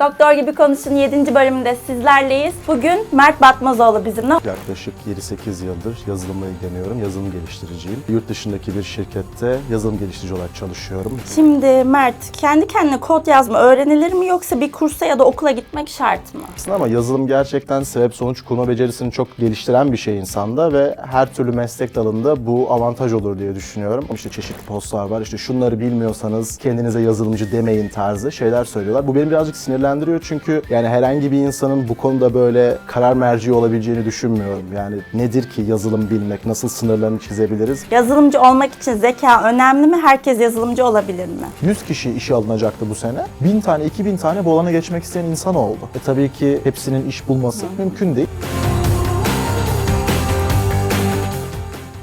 Doktor gibi konuşun 7. bölümünde sizlerleyiz. Bugün Mert Batmazoğlu bizimle. Yaklaşık 7-8 yıldır yazılımla ilgileniyorum. Yazılım geliştiriciyim. Yurt dışındaki bir şirkette yazılım geliştirici olarak çalışıyorum. Şimdi Mert kendi kendine kod yazma öğrenilir mi yoksa bir kursa ya da okula gitmek şart mı? Aslında ama yazılım gerçekten sebep sonuç kurma becerisini çok geliştiren bir şey insanda ve her türlü meslek dalında bu avantaj olur diye düşünüyorum. İşte çeşitli postlar var. İşte şunları bilmiyorsanız kendinize yazılımcı demeyin tarzı şeyler söylüyorlar. Bu beni birazcık sinirlendiriyor çünkü yani herhangi bir insanın bu konuda böyle karar merci olabileceğini düşünmüyorum. Yani nedir ki yazılım bilmek? Nasıl sınırlarını çizebiliriz? Yazılımcı olmak için zeka önemli mi? Herkes yazılımcı olabilir mi? 100 kişi işe alınacaktı bu sene. 1000 tane, 2000 tane bu alana geçmek isteyen insan oldu. E tabii ki hepsinin iş bulması mümkün değil.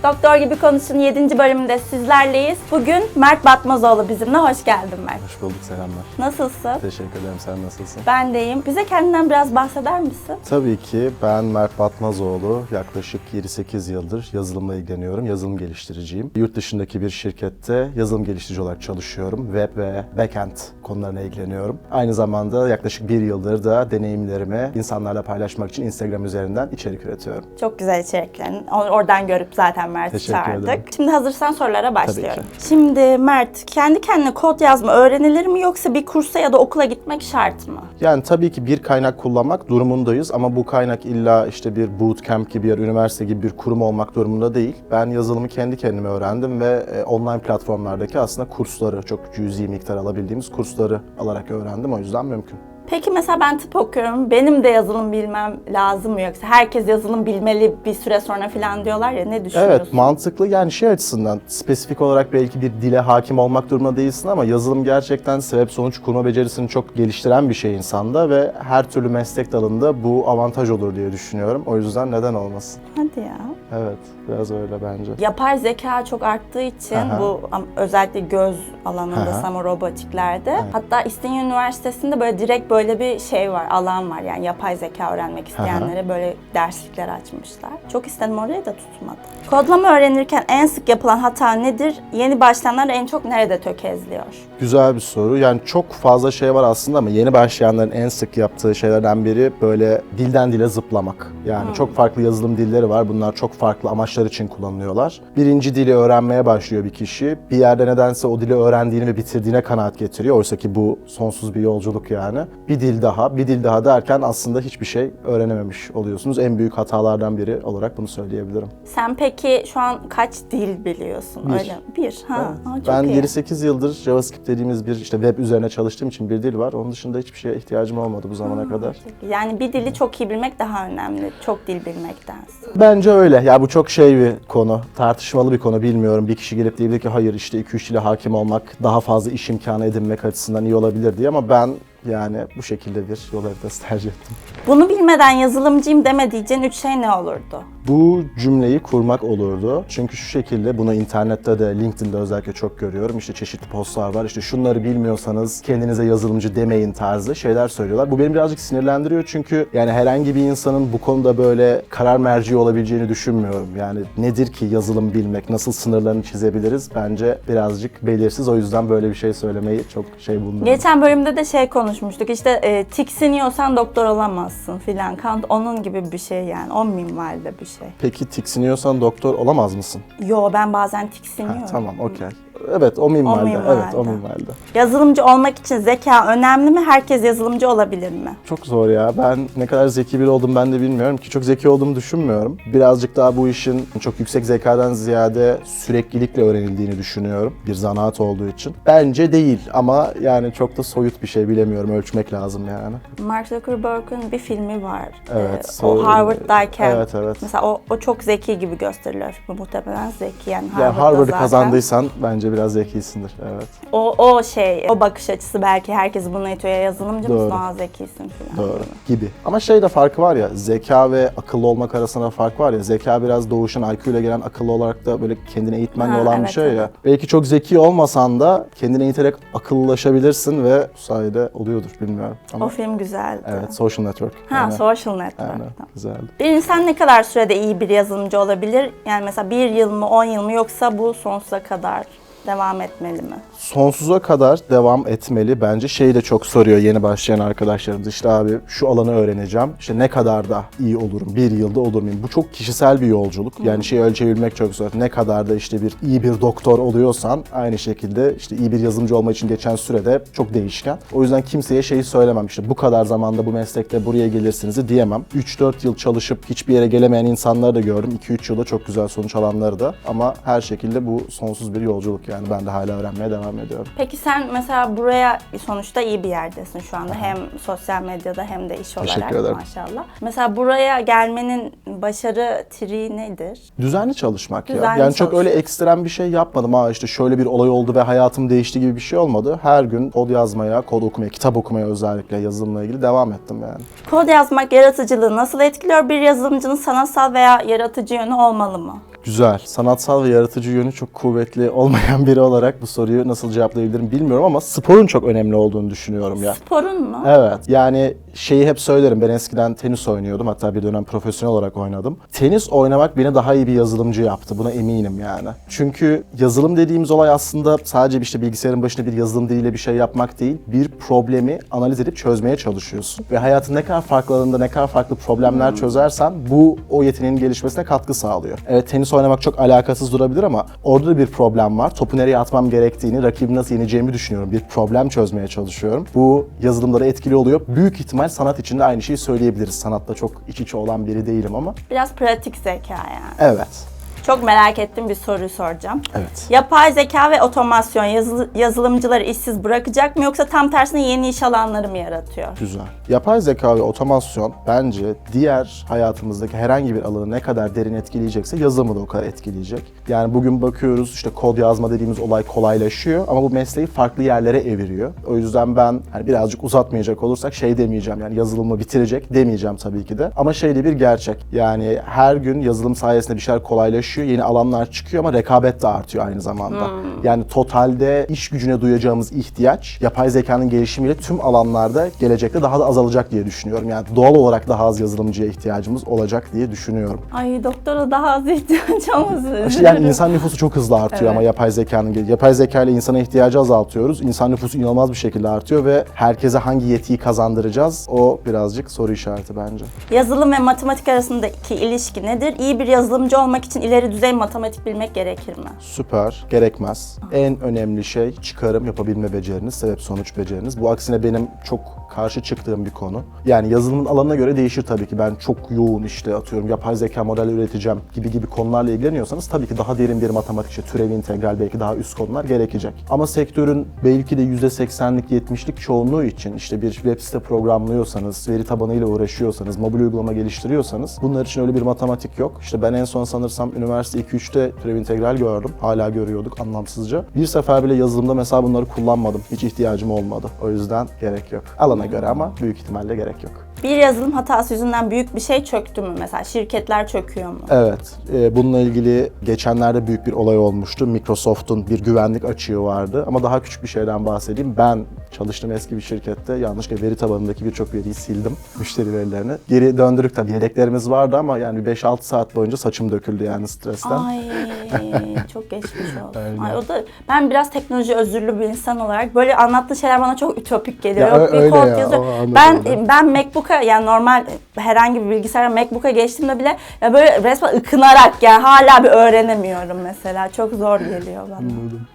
Doktor gibi konuşun 7. bölümünde sizlerleyiz. Bugün Mert Batmazoğlu bizimle. Hoş geldin Mert. Hoş bulduk, selamlar. Nasılsın? Teşekkür ederim, sen nasılsın? Ben deyim. Bize kendinden biraz bahseder misin? Tabii ki ben Mert Batmazoğlu. Yaklaşık 7-8 yıldır yazılımla ilgileniyorum. Yazılım geliştiriciyim. Yurt dışındaki bir şirkette yazılım geliştirici olarak çalışıyorum. Web ve backend konularına ilgileniyorum. Aynı zamanda yaklaşık bir yıldır da deneyimlerimi insanlarla paylaşmak için Instagram üzerinden içerik üretiyorum. Çok güzel içeriklerin. Or- Oradan görüp zaten Mert'i çağırdık. ederim. Şimdi hazırsan sorulara başlıyorum. ki. Şimdi Mert, kendi kendine kod yazma öğrenilir mi yoksa bir kursa ya da okula gitmek şart mı? Yani tabii ki bir kaynak kullanmak durumundayız ama bu kaynak illa işte bir bootcamp gibi ya üniversite gibi bir kurum olmak durumunda değil. Ben yazılımı kendi kendime öğrendim ve e, online platformlardaki aslında kursları, çok cüzi miktar alabildiğimiz kursları alarak öğrendim. O yüzden mümkün. Peki mesela ben tıp okuyorum. Benim de yazılım bilmem lazım mı yoksa herkes yazılım bilmeli bir süre sonra falan diyorlar ya ne düşünüyorsun? Evet mantıklı yani şey açısından spesifik olarak belki bir dile hakim olmak durumunda değilsin ama yazılım gerçekten sebep sonuç kurma becerisini çok geliştiren bir şey insanda ve her türlü meslek dalında bu avantaj olur diye düşünüyorum. O yüzden neden olmasın? Hadi ya. Evet biraz öyle bence. Yapay zeka çok arttığı için Aha. bu özellikle göz alanında Aha. sanırım robotiklerde. Hatta İstinye Üniversitesi'nde böyle direkt böyle bir şey var, alan var. Yani yapay zeka öğrenmek isteyenlere böyle derslikler açmışlar. Çok istedim oraya da tutmadı. Kodlama öğrenirken en sık yapılan hata nedir? Yeni başlayanlar en çok nerede tökezliyor? Güzel bir soru. Yani çok fazla şey var aslında ama yeni başlayanların en sık yaptığı şeylerden biri böyle dilden dile zıplamak. Yani çok farklı yazılım dilleri var. Bunlar çok farklı amaçlar için kullanılıyorlar. Birinci dili öğrenmeye başlıyor bir kişi. Bir yerde nedense o dili öğrendiğini ve bitirdiğine kanaat getiriyor. Oysa ki bu sonsuz bir yolculuk yani. Bir dil daha, bir dil daha derken aslında hiçbir şey öğrenememiş oluyorsunuz. En büyük hatalardan biri olarak bunu söyleyebilirim. Sen peki şu an kaç dil biliyorsun? Bir. Öyle? Bir. Ha, aa, çok ben iyi. 7-8 yıldır JavaScript dediğimiz bir işte web üzerine çalıştığım için bir dil var. Onun dışında hiçbir şeye ihtiyacım olmadı bu zamana kadar. Yani bir dili çok iyi bilmek daha önemli. Çok dil bilmektense. Bence öyle. Ya bu çok şey bir konu. Tartışmalı bir konu bilmiyorum. Bir kişi gelip diyebilir ki hayır işte 2-3 dile hakim olmak daha fazla iş imkanı edinmek açısından iyi olabilir diye ama ben yani bu şekilde bir yol haritası tercih ettim. Bunu bilmeden yazılımcıyım deme diyeceğin üç şey ne olurdu? Bu cümleyi kurmak olurdu. Çünkü şu şekilde bunu internette de LinkedIn'de özellikle çok görüyorum. İşte çeşitli postlar var. İşte şunları bilmiyorsanız kendinize yazılımcı demeyin tarzı şeyler söylüyorlar. Bu beni birazcık sinirlendiriyor çünkü yani herhangi bir insanın bu konuda böyle karar merci olabileceğini düşünmüyorum. Yani nedir ki yazılım bilmek, nasıl sınırlarını çizebiliriz? Bence birazcık belirsiz. O yüzden böyle bir şey söylemeyi çok şey bulmuyorum. Geçen bölümde de şey konuşmuştuk. İşte e, tiksiniyorsan doktor olamazsın filan. Kant onun gibi bir şey yani. O minvalde bir şey. Peki tiksiniyorsan doktor olamaz mısın? Yo ben bazen tiksiniyorum. Tamam, okey. Evet, o minvalde. minvalde. Evet, o minvalde. Yazılımcı olmak için zeka önemli mi? Herkes yazılımcı olabilir mi? Çok zor ya. Ben ne kadar zeki biri oldum ben de bilmiyorum ki. Çok zeki olduğumu düşünmüyorum. Birazcık daha bu işin çok yüksek zekadan ziyade süreklilikle öğrenildiğini düşünüyorum. Bir zanaat olduğu için. Bence değil ama yani çok da soyut bir şey bilemiyorum. Ölçmek lazım yani. Mark Zuckerberg'ün bir filmi var. Evet, Ee, o Harvard'dayken. Evet, evet. Mesela o, o çok zeki gibi gösteriliyor. Muhtemelen zeki yani Ya Harvard'da Harvard'ı zaten. kazandıysan bence biraz zekisindir. Evet. O, o şey, o bakış açısı belki herkes buna itiyor. Ya yazılımcı mısın? Doğru. Aa zekisin falan. Doğru. Gibi. Ama şey de farkı var ya, zeka ve akıllı olmak arasında fark var ya. Zeka biraz doğuşun IQ ile gelen akıllı olarak da böyle kendine eğitmenle Ha, olan evet, bir şey ya. evet. Belki çok zeki olmasan da kendine eğiterek akıllılaşabilirsin ve bu sayede oluyordur bilmiyorum. Ama O film güzeldi. evet, Social Network. Ha, Aynen. Social Network. Tamam. güzeldi. Bir insan ne kadar sürede iyi bir yazılımcı olabilir? Yani mesela bir yıl mı, on yıl mı yoksa bu sonsuza kadar devam etmeli mi? Sonsuza kadar devam etmeli. Bence şeyi de çok soruyor yeni başlayan arkadaşlarımız. İşte abi şu alanı öğreneceğim. İşte ne kadar da iyi olurum? Bir yılda olur muyum? Bu çok kişisel bir yolculuk. Yani şeyi ölçebilmek çok zor. Ne kadar da işte bir iyi bir doktor oluyorsan aynı şekilde işte iyi bir yazılımcı olmak için geçen sürede çok değişken. O yüzden kimseye şeyi söylemem. İşte bu kadar zamanda bu meslekte buraya gelirsiniz diyemem. 3-4 yıl çalışıp hiçbir yere gelemeyen insanları da gördüm. 2-3 yılda çok güzel sonuç alanları da. Ama her şekilde bu sonsuz bir yolculuk yani. Ben de hala öğrenmeye devam ediyorum. Peki sen mesela buraya sonuçta iyi bir yerdesin şu anda. Hem sosyal medyada hem de iş olarak Teşekkür ederim. maşallah. Mesela buraya gelmenin başarı triği nedir? Düzenli çalışmak ya. Düzenli Yani çok öyle ekstrem bir şey yapmadım. Ha işte şöyle bir olay oldu ve hayatım değişti gibi bir şey olmadı. Her gün kod yazmaya, kod okumaya, kitap okumaya özellikle yazılımla ilgili devam ettim yani. Kod yazmak yaratıcılığı nasıl etkiliyor? Bir yazılımcının sanatsal veya yaratıcı yönü olmalı mı? Güzel. Sanatsal ve yaratıcı yönü çok kuvvetli olmayan biri olarak bu soruyu nasıl cevaplayabilirim bilmiyorum ama sporun çok önemli olduğunu düşünüyorum ya. Sporun mu? Evet. Yani şeyi hep söylerim. Ben eskiden tenis oynuyordum. Hatta bir dönem profesyonel olarak oynadım. Tenis oynamak beni daha iyi bir yazılımcı yaptı. Buna eminim yani. Çünkü yazılım dediğimiz olay aslında sadece işte bilgisayarın başında bir yazılım diliyle bir şey yapmak değil. Bir problemi analiz edip çözmeye çalışıyorsun. Ve hayatın ne kadar farklı alanında ne kadar farklı problemler çözersen bu o yeteneğin gelişmesine katkı sağlıyor. Evet tenis oynamak çok alakasız durabilir ama orada da bir problem var. Topu nereye atmam gerektiğini, rakibi nasıl yeneceğimi düşünüyorum. Bir problem çözmeye çalışıyorum. Bu yazılımlara etkili oluyor. Büyük ihtimal sanat için de aynı şeyi söyleyebiliriz. Sanatta çok iç içe olan biri değilim ama. Biraz pratik zeka yani. Evet. Çok merak ettiğim bir soruyu soracağım. Evet. Yapay zeka ve otomasyon yazılı- yazılımcıları işsiz bırakacak mı yoksa tam tersine yeni iş alanları mı yaratıyor? Güzel. Yapay zeka ve otomasyon bence diğer hayatımızdaki herhangi bir alanı ne kadar derin etkileyecekse yazılımı da o kadar etkileyecek. Yani bugün bakıyoruz işte kod yazma dediğimiz olay kolaylaşıyor ama bu mesleği farklı yerlere eviriyor. O yüzden ben hani birazcık uzatmayacak olursak şey demeyeceğim yani yazılımı bitirecek demeyeceğim tabii ki de. Ama şey de bir gerçek. Yani her gün yazılım sayesinde bir şeyler kolaylaşıyor, yeni alanlar çıkıyor ama rekabet de artıyor aynı zamanda. Yani totalde iş gücüne duyacağımız ihtiyaç yapay zekanın gelişimiyle tüm alanlarda gelecekte daha da azalacak diye düşünüyorum. Yani doğal olarak daha az yazılımcıya ihtiyacımız olacak diye düşünüyorum. Ay doktora daha az ihtiyacımız. İşte yani insan nüfusu çok hızlı artıyor Evet. ama yapay zekanın yapay zeka ile insana ihtiyacı azaltıyoruz. İnsan nüfusu inanılmaz bir şekilde artıyor ve herkese hangi yetiyi kazandıracağız o birazcık soru işareti bence. Yazılım ve matematik arasındaki ilişki nedir? İyi bir yazılımcı olmak için ileri düzey matematik bilmek gerekir mi? Süper, gerekmez. En önemli şey çıkarım yapabilme beceriniz, sebep sonuç beceriniz. Bu aksine benim çok karşı çıktığım bir konu. Yani yazılımın alanına göre değişir tabii ki. Ben çok yoğun işte atıyorum yapay zeka modeli üreteceğim gibi gibi konularla ilgileniyorsanız tabii ki daha derin bir matematik, işte türev integral belki daha üst konular gerekecek. Ama sektörün belki de %80'lik 70'lik çoğunluğu için işte bir web site programlıyorsanız, veri tabanıyla uğraşıyorsanız, mobil uygulama geliştiriyorsanız bunlar için öyle bir matematik yok. İşte ben en son sanırsam üniversite 2-3'te türev integral gördüm. Hala görüyorduk anlamsızca. Bir sefer bile yazılımda mesela bunları kullanmadım. Hiç ihtiyacım olmadı. O yüzden gerek yok. Alana göre ama büyük ihtimalle gerek yok. Bir yazılım hatası yüzünden büyük bir şey çöktü mü mesela? Şirketler çöküyor mu? Evet, e, bununla ilgili geçenlerde büyük bir olay olmuştu. Microsoft'un bir güvenlik açığı vardı ama daha küçük bir şeyden bahsedeyim. Ben çalıştığım eski bir şirkette yanlışlıkla veri tabanındaki birçok veriyi sildim, müşteri verilerini. Geri döndürük tabii yedeklerimiz vardı ama yani 5-6 saat boyunca saçım döküldü yani stresten. Ay çok geçmiş olsun. Aynen. Ay, o da ben biraz teknoloji özürlü bir insan olarak böyle anlattığı şeyler bana çok ütopik geliyor. Ya Yok, bir öyle kod ya, yazıyor. ben. ben MacBook'a yani normal herhangi bir bilgisayara MacBook'a geçtiğimde bile ya böyle resmen ıkınarak yani hala bir öğrenemiyorum mesela. Çok zor geliyor bana.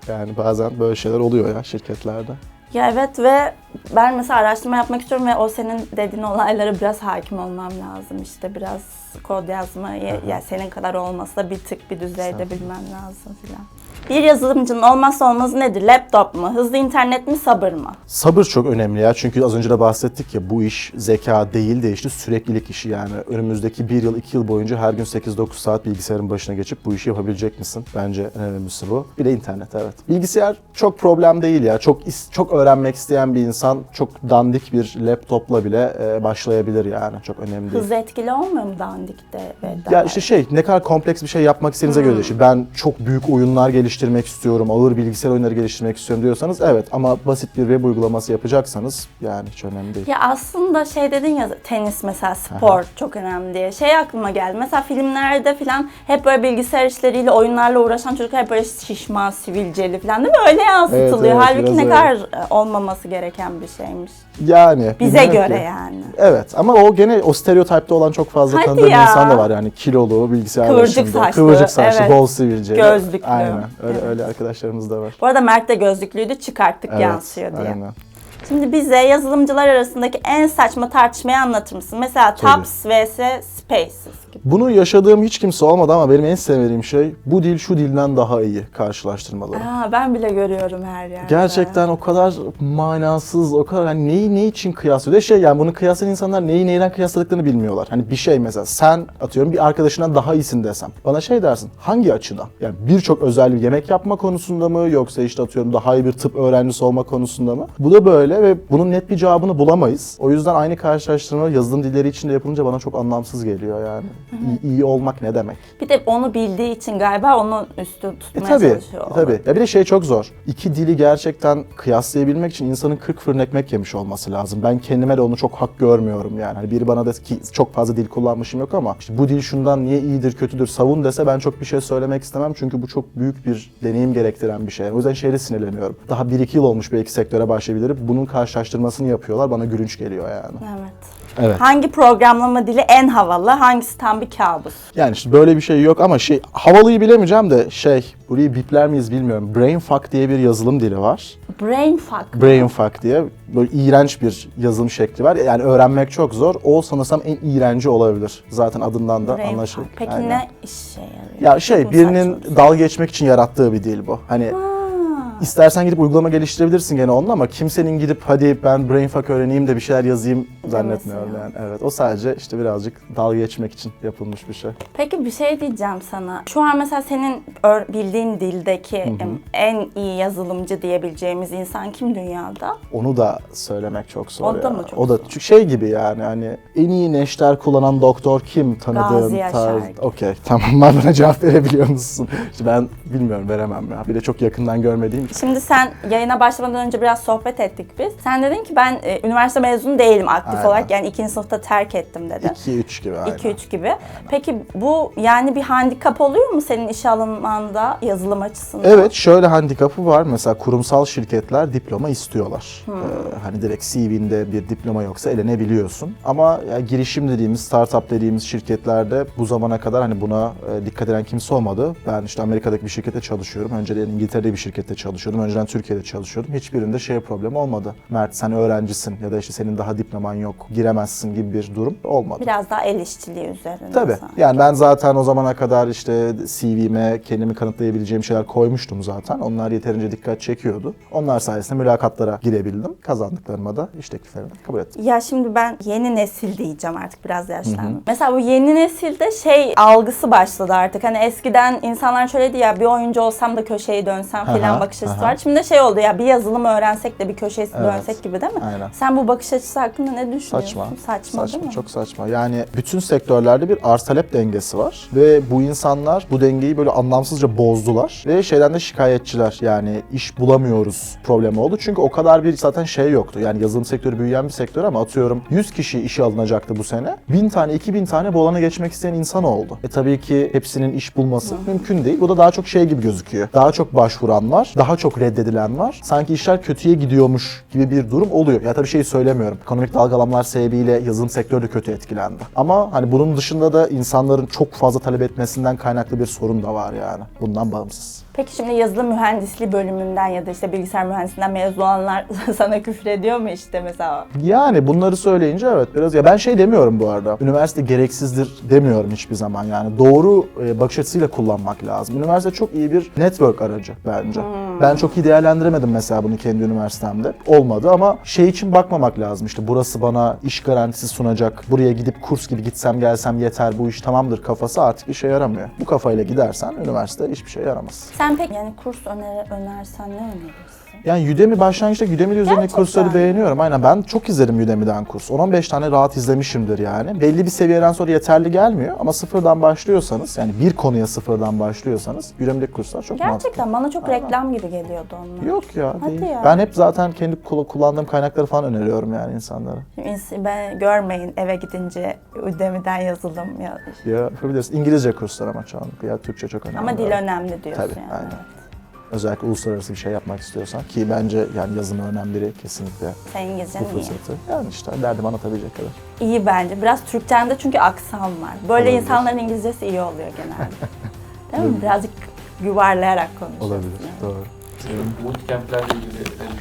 Yani bazen böyle şeyler oluyor ya şirketlerde. Ya evet ve ben mesela araştırma yapmak istiyorum ve o senin dediğin olaylara biraz hakim olmam lazım. İşte biraz kod yazmayı ya senin kadar olmasa da bir tık bir düzeyde bilmem lazım filan. Bir yazılımcının olmazsa olmazı nedir? Laptop mu? Hızlı internet mi? Sabır mı? Sabır çok önemli ya çünkü az önce de bahsettik ya bu iş zeka değil de işte süreklilik işi yani. Önümüzdeki bir yıl, iki yıl boyunca her gün 8-9 saat bilgisayarın başına geçip bu işi yapabilecek misin? Bence en önemlisi bu. Bir de internet evet. Bilgisayar çok problem değil ya. Çok çok öğrenmek isteyen bir insan çok dandik bir laptopla bile e, başlayabilir yani. Çok önemli değil. Hız etkili olmuyor mu dandikte? Ve Ya işte şey ne kadar kompleks bir şey yapmak istediğinize göre değişir. Ben çok büyük oyunlar geliştirmek geliştirmek istiyorum, ağır bilgisayar oyunları geliştirmek istiyorum diyorsanız evet ama basit bir web uygulaması yapacaksanız yani hiç önemli değil. Ya aslında şey dedin ya tenis mesela spor çok önemli diye. Şey aklıma geldi. Mesela filmlerde falan hep böyle bilgisayar işleriyle, oyunlarla uğraşan çocuklar hep böyle şişman, sivilceli falan değil mi? Öyle yansıtılıyor. Evet, evet, Halbuki ne öyle. kadar e, olmaması gereken bir şeymiş. Yani Bize göre ki. yani. Evet ama o gene o stereotipte olan çok fazla Hadi tanıdığım ya. insan da var yani kilolu, bilgisayar Kıvırcık başında, saçlı, kıvırcık saçlı, evet. bol sivilceli. Gözlüklü. Aynen öyle, Evet. öyle arkadaşlarımız da var. Bu arada Mert de gözlüklüydü çıkarttık Evet, yansıyor diye. Aynen. Şimdi bize yazılımcılar arasındaki en saçma tartışmayı anlatır mısın? Mesela Tabii. Tabs vs Spaces. Bunu yaşadığım hiç kimse olmadı ama benim en sevmediğim şey bu dil şu dilden daha iyi karşılaştırmaları. Aa, ben bile görüyorum her yerde. Gerçekten o kadar manasız, o kadar hani neyi ne için kıyaslıyor? Ve şey yani bunu kıyaslayan insanlar neyi neyle kıyasladıklarını bilmiyorlar. Hani bir şey mesela sen atıyorum bir arkadaşından daha iyisin desem. Bana şey dersin hangi açıdan? Yani birçok özel bir yemek yapma konusunda mı yoksa işte atıyorum daha iyi bir tıp öğrencisi olma konusunda mı? Bu da böyle ve bunun net bir cevabını bulamayız. O yüzden aynı karşılaştırma yazılım dilleri içinde yapılınca bana çok anlamsız geliyor yani. İyi, iyi olmak ne demek? Bir de onu bildiği için galiba onun üstü E tutmaya tabii, çalışıyor. e tabii. Ya bir de şey çok zor. İki dili gerçekten kıyaslayabilmek için insanın 40 fırın ekmek yemiş olması lazım. Ben kendime de onu çok hak görmüyorum yani. Hani biri bana da ki çok fazla dil kullanmışım yok ama işte bu dil şundan niye iyidir, kötüdür savun dese ben çok bir şey söylemek istemem. Çünkü bu çok büyük bir deneyim gerektiren bir şey. O yüzden şeyde sinirleniyorum. Daha 1-2 yıl olmuş belki sektöre başlayabilirim. Bunun karşılaştırmasını yapıyorlar. Bana gülünç geliyor yani. Evet. Evet. Hangi programlama dili en havalı, hangisi tam bir kabus? Yani işte böyle bir şey yok ama şey havalıyı bilemeyeceğim de şey burayı bipler miyiz bilmiyorum. Brainfuck diye bir yazılım dili var. Brainfuck. Brainfuck diye böyle iğrenç bir yazılım şekli var. Yani öğrenmek çok zor. O sanırsam en iğrenci olabilir. Zaten adından da Brainfuck. anlaşılır. Peki Aynen. ne işe yarıyor? Ya şey Çok mu birinin saçma? dalga geçmek için yarattığı bir dil bu. Hani Ha. İstersen gidip uygulama geliştirebilirsin gene onunla ama kimsenin gidip hadi ben Brainfuck öğreneyim de bir şeyler yazayım zannetmiyorum ya. yani. Evet o sadece işte birazcık dalga geçmek için yapılmış bir şey. Peki bir şey diyeceğim sana. Şu an mesela senin bildiğin dildeki em, en iyi yazılımcı diyebileceğimiz insan kim dünyada? Onu da söylemek çok zor O ya. da mı çok o da çünkü şey gibi yani hani en iyi neşter kullanan doktor kim tanıdığın Gazi Yaşar tarz. Okey tamam bana cevap verebiliyor musun? İşte ben bilmiyorum veremem ya. Bir de çok yakından görmediğim için. Şimdi sen yayına başlamadan önce biraz sohbet ettik biz. Sen dedin ki ben e, üniversite mezunu değilim aktif Aynen. olarak. Yani ikinci sınıfta terk ettim dedin. 2-3 gibi aynen. 2-3 gibi. Peki bu yani bir handikap oluyor mu senin işe alınmanda yazılım açısından? Evet şöyle handikapı var. Mesela kurumsal şirketler diploma istiyorlar. Hmm. Ee, hani direkt CV'nde bir diploma yoksa elenebiliyorsun. Ama ya girişim dediğimiz, startup dediğimiz şirketlerde bu zamana kadar hani buna e, dikkat eden kimse olmadı. Ben işte Amerika'daki bir şirkette çalışıyorum. Önceden İngiltere'de bir şirkette çalışıyordum. Önceden Türkiye'de çalışıyordum. Hiçbirinde şey problem olmadı. Mert sen öğrencisin ya da işte senin daha diploman yok, giremezsin gibi bir durum olmadı. Biraz daha el işçiliği üzerine. Tabii. sanki. Yani ben zaten o zamana kadar işte CV'me kendimi kanıtlayabileceğim şeyler koymuştum zaten. Onlar yeterince dikkat çekiyordu. Onlar sayesinde mülakatlara girebildim. Kazandıklarıma da iş tekliflerini kabul ettim. Ya şimdi ben yeni nesil diyeceğim artık biraz yaşlandım. Mesela bu yeni nesilde şey algısı başladı artık. Hani eskiden insanlar şöyle diyor ya bir oyuncu olsam da köşeyi dönsem Aha, falan bakış açısı aha. var. Şimdi de şey oldu ya bir yazılım öğrensek de bir köşesi Evet, dönsek gibi değil mi? aynen. Sen bu bakış açısı hakkında ne düşünüyorsun? Saçma. Saçma, değil mi? Çok saçma. Yani bütün sektörlerde bir arz talep dengesi var. Ve bu insanlar bu dengeyi böyle anlamsızca bozdular. Ve şeyden de şikayetçiler. Yani iş bulamıyoruz problemi oldu. Çünkü o kadar bir zaten şey yoktu. Yani yazılım sektörü büyüyen bir sektör ama atıyorum 100 kişi işe alınacaktı bu sene. 1000 tane, 2000 tane bu alana geçmek isteyen insan oldu. E tabii ki hepsinin iş bulması mümkün değil. Bu da daha çok şey gibi gözüküyor. Daha çok başvuran var, daha çok reddedilen var. Sanki işler kötüye gidiyormuş gibi bir durum oluyor. Ya tabii şey söylemiyorum. Ekonomik dalgalanmalar sebebiyle yazılım sektörü de kötü etkilendi. Ama hani bunun dışında da insanların çok fazla talep etmesinden kaynaklı bir sorun da var yani. Bundan bağımsız. Peki şimdi yazılım mühendisliği bölümünden ya da işte bilgisayar mühendisliğinden mezun olanlar sana küfür ediyor mu işte mesela? Yani bunları söyleyince evet biraz ya ben şey demiyorum bu arada. Üniversite gereksizdir demiyorum hiçbir zaman yani. Doğru e, bakış açısıyla kullanmak lazım. Üniversite çok iyi bir network aracı bence. Ben çok iyi değerlendiremedim mesela bunu kendi üniversitemde. Olmadı ama şey için bakmamak lazım. İşte burası bana iş garantisi sunacak. Buraya gidip kurs gibi gitsem gelsem yeter bu iş tamamdır kafası artık işe yaramıyor. Bu kafayla gidersen üniversite hiçbir şey yaramaz. Sen pek yani kurs öner önersen ne önerirsin? Yani Udemy başlangıçta Udemy Gerçekten. kursları beğeniyorum. Aynen ben çok izlerim Udemy'den kurs. 10-15 tane rahat izlemişimdir yani. Belli bir seviyeden sonra yeterli gelmiyor ama sıfırdan başlıyorsanız yani bir konuya sıfırdan başlıyorsanız Udemy'deki kurslar çok mantıklı. Gerçekten bana çok reklam gibi geliyordu onlar. Yok ya Hadi değil. ya. Ben hep zaten kendi kul- kullandığım kaynakları falan öneriyorum yani insanlara. İns- Ben görmeyin eve gidince Udemy'den yazılım ya. Ya yapabiliriz. İngilizce kurslar ama çoğunlukla. Ya Türkçe çok önemli. Ama dil önemli diyorsun Tabii, yani. aynen. Özellikle uluslararası bir şey yapmak istiyorsan ki bence yani yazım öğrenen biri kesinlikle Sen İngilizcen bu iyi. fırsatı. Yani işte derdimi anlatabilecek kadar. İyi bence. Biraz Türkçende çünkü aksan var. Böyle Olabilir. insanların İngilizcesi iyi oluyor genelde. Değil mi? Birazcık yuvarlayarak konuşuyorsun. Olabilir. yani. Doğru. Bootcamp'lerle ilgili düşünüyorsun?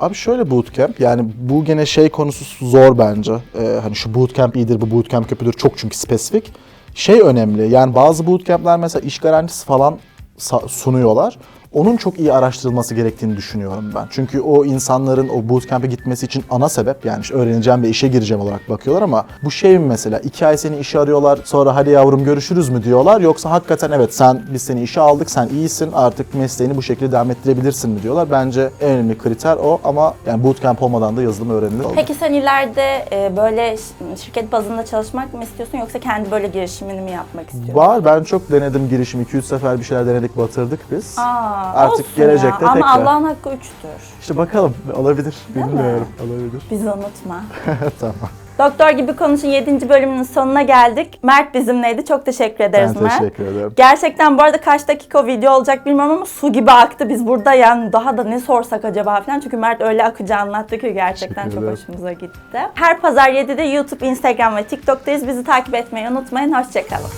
Abi şöyle bootcamp yani bu gene şey konusu zor bence. Ee, hani şu bootcamp iyidir bu bootcamp kötüdür çok çünkü spesifik. Şey önemli yani bazı bootcampler mesela iş garantisi falan sunuyorlar. Onun çok iyi araştırılması gerektiğini düşünüyorum ben. Çünkü o insanların o bootcamp'e gitmesi için ana sebep yani işte öğreneceğim ve işe gireceğim olarak bakıyorlar ama bu şey mi mesela iki ay seni işe arıyorlar sonra hadi yavrum görüşürüz mü diyorlar yoksa hakikaten evet sen biz seni işe aldık sen iyisin artık mesleğini bu şekilde devam ettirebilirsin mi diyorlar. Bence en önemli kriter o ama yani bootcamp olmadan da yazılım öğrenilir. Peki sen ileride e, böyle şirket bazında çalışmak mı istiyorsun yoksa kendi böyle girişimini mi yapmak istiyorsun? Var ben çok denedim girişim 2-3 sefer bir şeyler denedik batırdık biz. Aa, Artık olsun gelecekte ya. Ama tekrar. Allah'ın hakkı üçtür. İşte bakalım olabilir Değil mi? bilmiyorum olabilir. Bizi unutma. tamam. Doktor gibi konuşun 7. bölümünün sonuna geldik. Mert bizimleydi. Çok teşekkür ederiz Ben Mert. teşekkür ederim. Gerçekten bu arada kaç dakika o video olacak bilmiyorum ama su gibi aktı. Biz burada yani daha da ne sorsak acaba falan. Çünkü Mert öyle akıcı anlattı ki gerçekten Teşekkür çok ederim. hoşumuza gitti. Her pazar 7'de YouTube, Instagram ve TikTok'tayız. Bizi takip etmeyi unutmayın. Hoşçakalın.